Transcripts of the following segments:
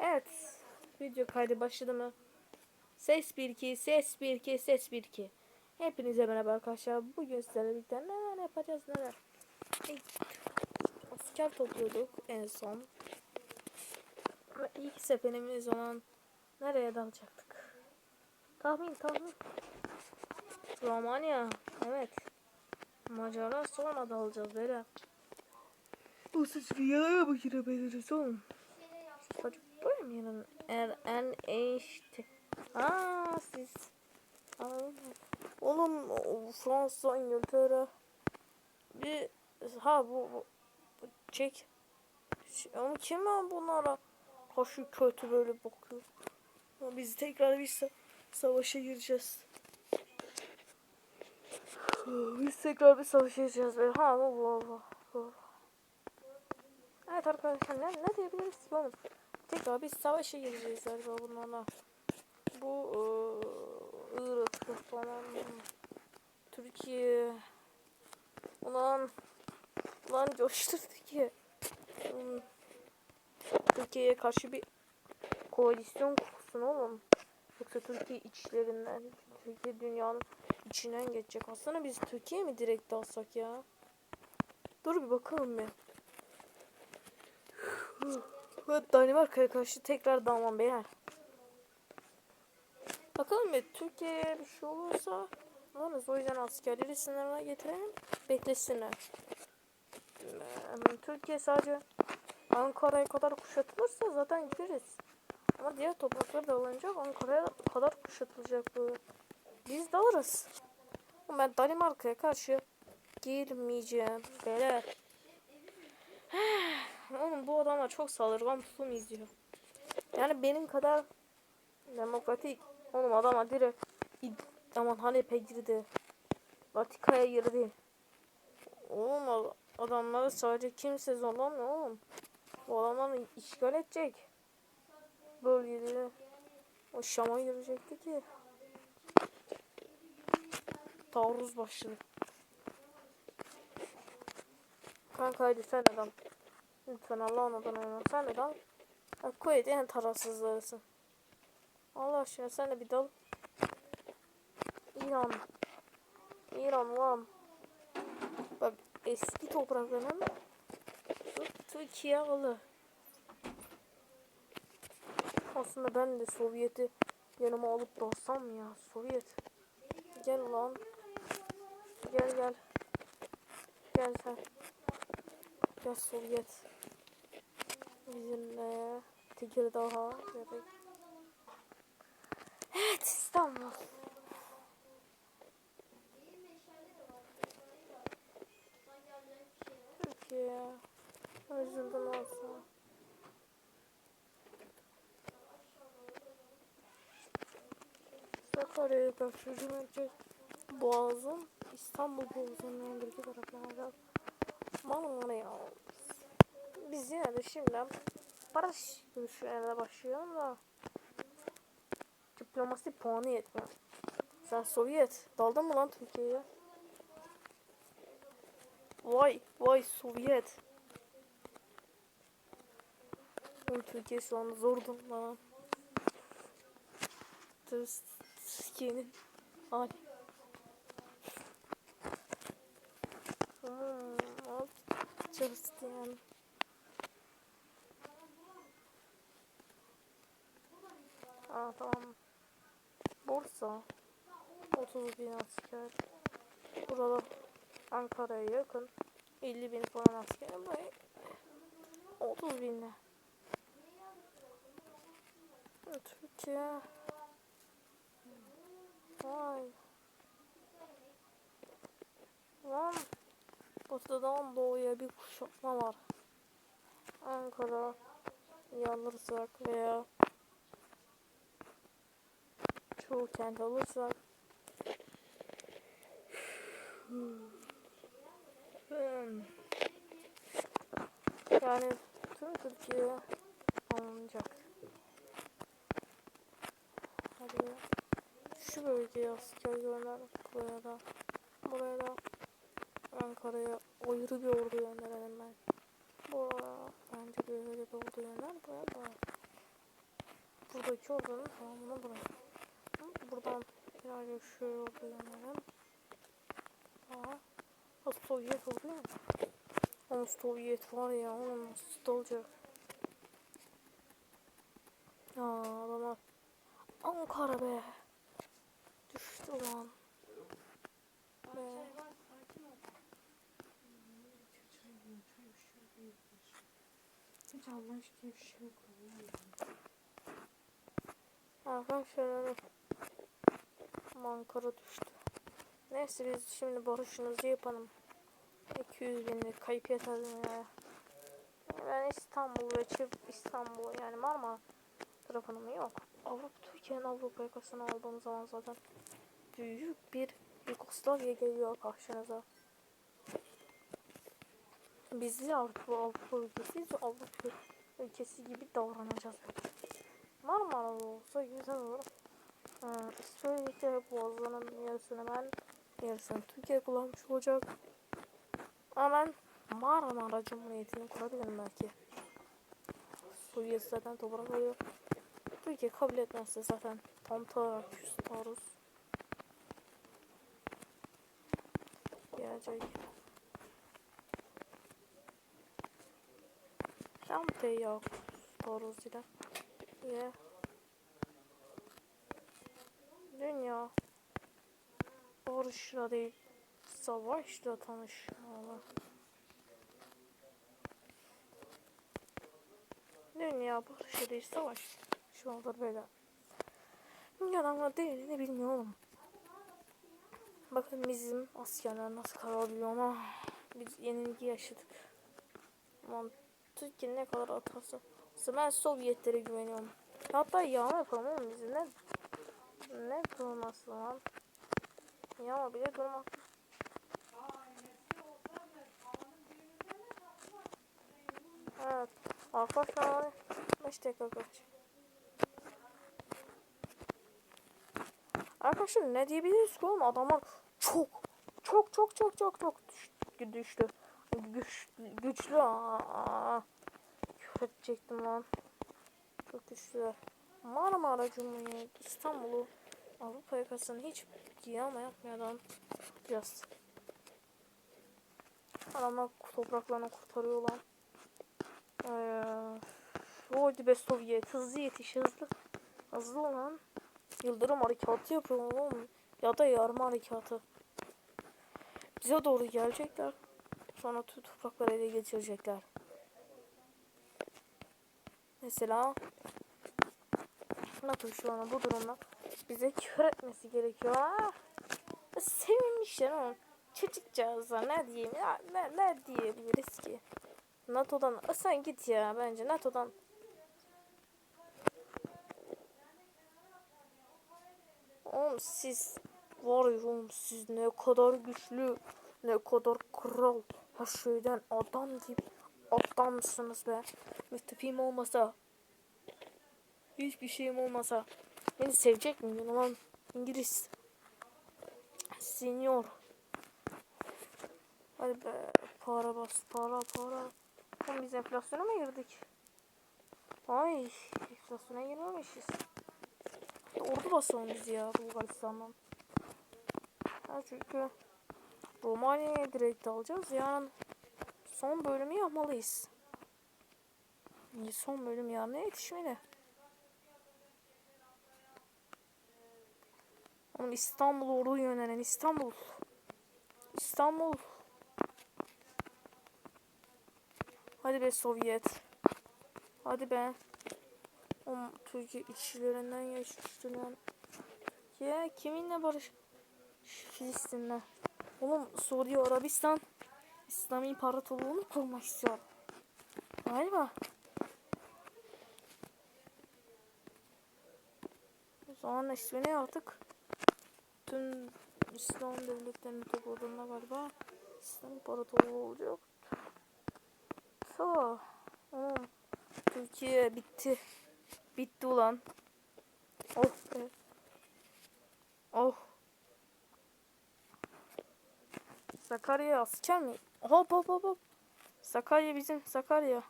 Evet. Video kaydı başladı mı? Ses 1 2 ses 1 2 ses 1 2. Hepinize merhaba arkadaşlar. Bugün sizlerle birlikte neler yapacağız neler. Asker topluyorduk en son. Ve ilk seferimiz olan nereye dalacaktık? Tahmin tahmin. Romanya. Evet. Macara sonra dalacağız böyle. Bu siz rüyaya mı girebiliriz oğlum? Çocuk böyle mi yanın? Er, en işte. Aa siz. Anladın? Oğlum Fransa, İngiltere. Bir ha bu, bu, bu çek. Ama kim lan bunlara? Kaşı kötü böyle bakıyor. Ama biz tekrar bir sa- savaşa gireceğiz. Biz tekrar bir savaşa gireceğiz. Böyle. Ha bu bu bu. bu. Evet arkadaşlar ne, ne diyebiliriz ki oğlum? Tekrar biz savaşa gireceğiz galiba bunlarla. Bu eee, Irak falan. Türkiye. Ulan. Ulan coştu Türkiye. Türkiye'ye karşı bir koalisyon kursun oğlum. Yoksa Türkiye içlerinden, Türkiye dünyanın içinden geçecek. Aslında biz Türkiye mi direkt alsak ya? Dur bir bakalım bir. Ve Danimarka'ya karşı tekrar dalmam beyler. Bakalım bir Türkiye'ye bir şey olursa Yalnız o yüzden askerleri sınırına getirelim. Beklesinler. Ee, Türkiye sadece Ankara'ya kadar kuşatılırsa zaten gireriz. Ama diğer topraklar da alınacak. Ankara'ya kadar kuşatılacak bu. Biz de alırız. Ama ben Danimarka'ya karşı girmeyeceğim. Beyler. Oğlum bu adamlar çok saldırgan tutum izliyor. Yani benim kadar demokratik. Oğlum adama direkt aman Halep'e girdi. Vatika'ya girdi. Oğlum ad- adamları sadece kimse zorlamıyor oğlum. Bu adamları işgal edecek. Bölgeleri. O Şam'a girecekti ki. Taarruz başladı. Kanka hadi sen dal. Lütfen Allah'ın adına oyna. Sen de dal. Ha, Kuveyt en tarafsızlarısın. Allah aşkına sen de bir dal. İran. İran lan. Bak eski topraklarının Türkiye alı. Aslında ben de Sovyet'i yanıma alıp dalsam ya. Sovyet. Gel lan. Gel gel. Gel sen. Gel Sovyet. Bizimle Tekirdağ. Evet. Evet İstanbul. Türkiye. Üzüldüm olsa. Sakarya'ya hücum edecek. Boğaz'ın İstanbul Boğazı'nın öndeki taraflarında Marmara'ya Biz yine de şimdiden barış görüşmelerine başlayalım da diplomasi puanı yetmiyor. Sen Sovyet daldın mı lan Türkiye'ye? Vay vay Sovyet. Oğlum Türkiye şu an zor durumda. Türkiye'nin hali. Hmm, yapacağız yani? Aa tamam. Bursa. 30 bin asker. Buralar Ankara'ya yakın. 50 bin falan asker. Buraya 30 binle. Türkiye. Vay. Lan. Batıdan doğuya bir kuşatma var. Ankara yanırsak veya çoğu kent alırsak Hmm. Yani tüm Türkiye alınacak. Hadi şu bölgeye asker gönder. Buraya da. Buraya da. Ankara'ya ayrı bir ordu gönderelim ben. Buraya bence bir ordu gönder. Buraya da. Türkiye olduğunu tamamını bırak. Birazcık şöyle yollayalım. Aa, o Sovyet oluyor mu? Ama Sovyet var ya, onun nasıl olacak? Aa, adamlar. Ankara be. Düştü lan. Be. Hiç Allah aşkına bir şey yok. Arkadaşlar Ankara düştü. Neyse biz şimdi barışımızı yapalım. 200 binlik kayıp yeterli ya. Ben İstanbul ve çift İstanbul yani Marmara tarafını mı yok. Avrupa Türkiye'nin Avrupa yakasını aldığımız zaman zaten büyük bir Yugoslavya geliyor karşınıza. Bizi Avrupa, Avrupa ülkesi, Avrupa ülkesi gibi davranacağız. Marmara olsa güzel olur. Ee, Söyledikleri boğazlarının yarısını ben, yarısını Türkiye kullanmış olacak. Ama ben Marmara Cumhuriyeti'ni kurabilirim belki. Suriye zaten toprak alıyor. Türkiye kabul etmezse zaten tam tarak küs taarruz. Gelecek. Tam teyak taarruz ile. Yeah. Dünya barışla değil savaşla tanışmalı. Dünya barışla değil savaş. Şu anda böyle. Dünyadan değerini bilmiyorum. Bakın bizim askerler nasıl kararlıyor ama biz yenilgi yaşadık. Türkiye ne kadar atarsa. Ben Sovyetlere güveniyorum. Hatta yağma yapalım oğlum biz ne? Durması lan? Yağma bile durmak. Evet. Arkadaşlar 5 dakika kaç. Arkadaşlar ne diyebiliriz ki oğlum adamlar çok çok çok çok çok çok düş- düştü. Güç, güçlü aa. Küfür edecektim lan. Çok güçlüler. Marmara Cumhuriyeti İstanbul'u Avrupa yakasını hiç yağma yapmadan biraz. Adamlar topraklarını kurtarıyor lan. Ee, Hadi be Sovyet hızlı yetiş hızlı. Hızlı olan. Yıldırım harekatı yapıyor oğlum. Ya da yarma harekatı. Bize doğru gelecekler. Sonra tüm toprakları ele geçirecekler. Mesela Şu an bu durumda bize kör etmesi gerekiyor. Aa, sevinmişler oğlum. Çocukcağızlar ne diyeyim ya ne, ne diyebiliriz ki? NATO'dan Aa, sen git ya bence NATO'dan Oğlum siz var ya oğlum siz ne kadar güçlü ne kadar kral her şeyden adam deyip adamsınız be. Müttefiğim olmasa hiçbir şeyim olmasa beni sevecek miydin lan İngiliz? Senior. Hadi be para bas para para. Oğlum biz enflasyona mı girdik? Ay enflasyona girmemişiz. Ordu basalım biz ya Bulgaristan'dan. Ha çünkü Romanya'ya direkt alacağız. Yani son bölümü yapmalıyız. Son bölüm yarına yetişmeli. Oğlum İstanbul ordu yönelen İstanbul. İstanbul. Hadi be Sovyet. Hadi be. Oğlum Türkiye içlerinden geçmişti lan. Ya kiminle barış? Filistin'le. Oğlum Suudi Arabistan İslam İmparatorluğu'nu kurmak istiyor. Galiba. O zaman ismini artık tüm İslam devletlerini topladığında galiba İslam İmparatorluğu olacak. So, oğlum Türkiye bitti. Bitti ulan. Oh be. Oh. Sakarya asker mi? Hop hop hop hop. Sakarya bizim Sakarya.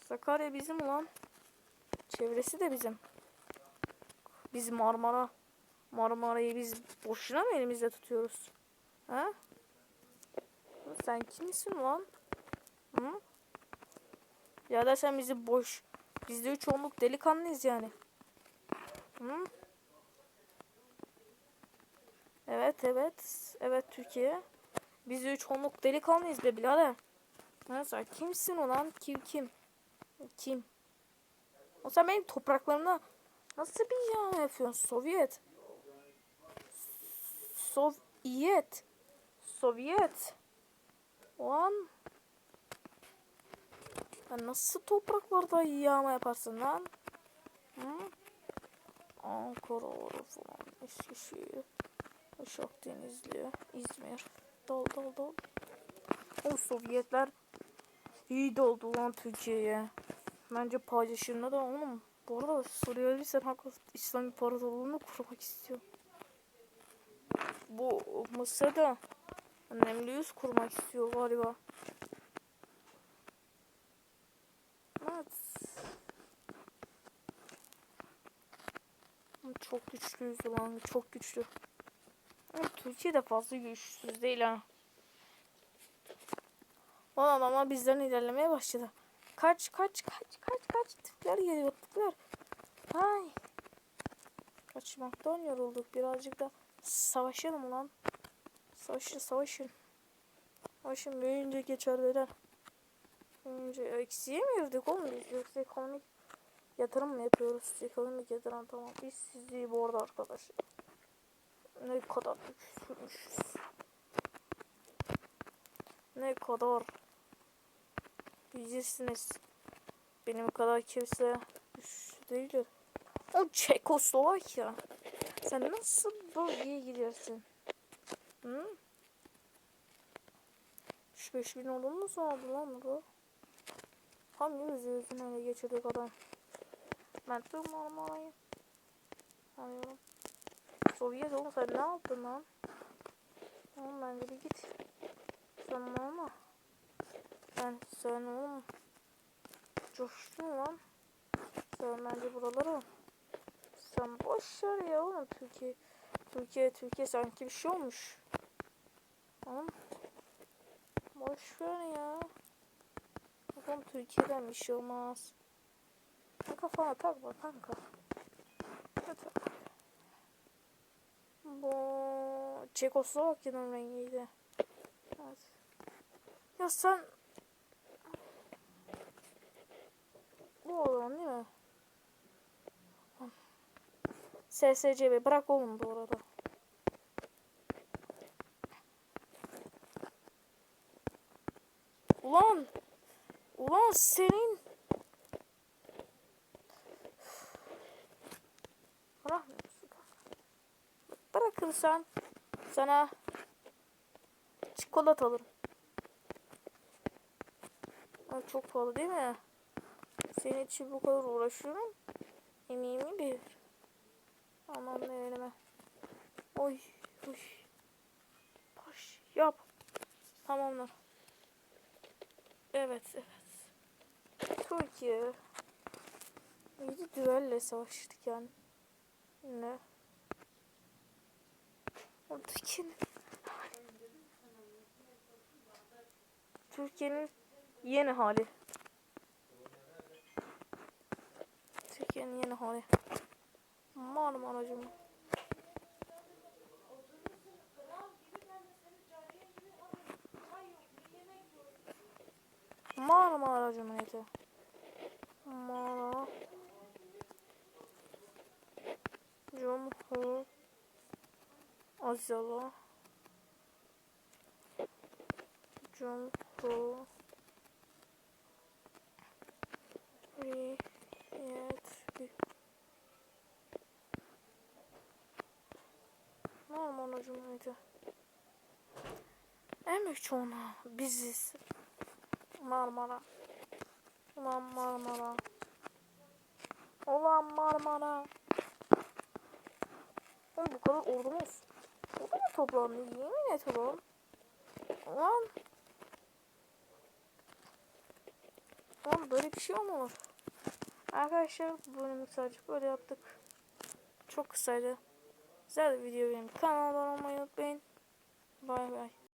Sakarya bizim ulan. Çevresi de bizim. Biz Marmara. Marmara'yı biz boşuna mı elimizde tutuyoruz? Ha? Sen kimsin lan? Hı? Ya da sen bizi boş. Biz de çoğunluk delikanlıyız yani. Hı? Evet evet. Evet Türkiye. Biz de çoğunluk delikanlıyız be birader. Sen kimsin ulan? Kim kim? Kim? O sen benim topraklarımda nasıl bir yağma yapıyorsun? Sovyet. Sovyet. Sovyet. Ulan. Sen nasıl topraklarda yağma yaparsın lan? Hı? Ankara falan. Eskişehir. Uşak Denizli. İzmir. Dol dol dol. O Sovyetler iyi doldu lan Türkiye'ye. Bence paylaşımda da oğlum. Bu arada Suriyeli halk İslam İmparatorluğu'nu kurmak istiyor. Bu Mısır'da Nemlüyüz kurmak istiyor galiba. Evet. Çok güçlüyüz lan. Çok güçlü. Ama Türkiye de fazla güçsüz değil ha. Ulan ama bizden ilerlemeye başladı. Kaç kaç kaç kaç kaç tipler geliyor tipler. Ay. Kaçmaktan yorulduk. Birazcık da savaşalım lan. Savaşın savaşın. Savaşın büyüyünce geçer beyler. Büyüyünce eksiye mi girdik oğlum? Yoksa ekonomik yatırım mı yapıyoruz? Ekonomik yatırım tamam. Biz sizi bu arada arkadaşlar. Ne kadar güçsüzmüşüz. Ne kadar bileceksiniz. Benim kadar kimse değildir. O Çekoslovakya. Sen nasıl bölgeye gidersin? Hı? 35 bin olur mu sandı lan bu? Hangi yüzü yüzünü ele geçirdik adam? Ben tüm Marmara'yı arıyorum. Sovyet oğlum sen ne yaptın lan? Oğlum bence bir git. Sen ama. Ben oğlum. Coştun lan. Sen bence buraları. Sen boş ver ya oğlum Türkiye. Türkiye Türkiye sanki bir şey olmuş. Oğlum. Boş ver ya. Bakalım Türkiye'den bir şey olmaz. Kafana takma kanka. Bu Çekoslovakya'nın rengiydi. Evet. Ya sen bu olan değil mi? SSCB bırak oğlum bu arada. Ulan Ulan senin Bırakmıyorsun. Bırakırsan sana çikolata alırım. Çok pahalı değil mi? Senin için bu kadar uğraşıyorum. Emeğimi bir. Aman ne elime. Oy oy. Baş yap. Tamamdır. Evet evet. Türkiye. İyi düelle savaştık yani. Ne? Türkiye'nin Türkiye'nin yeni hali. Türkiye'nin yeni hali. Marmaracım. Marmara Cumhuriyeti. Mara. Cumhur. Azyalı. Cumhur. En büyük çoğunluğu biziz. Marmara. Ulan Marmara. Ulan Marmara. Oğlum bu kadar ordumuz. Ordu mu toplandı? Yemin et ulan. Ulan. Ulan böyle bir şey olmamış. Arkadaşlar bu bölümü sadece böyle yaptık. Çok kısaydı. Güzel bir video benim. Kanalıma abone olmayı unutmayın. Bay bay.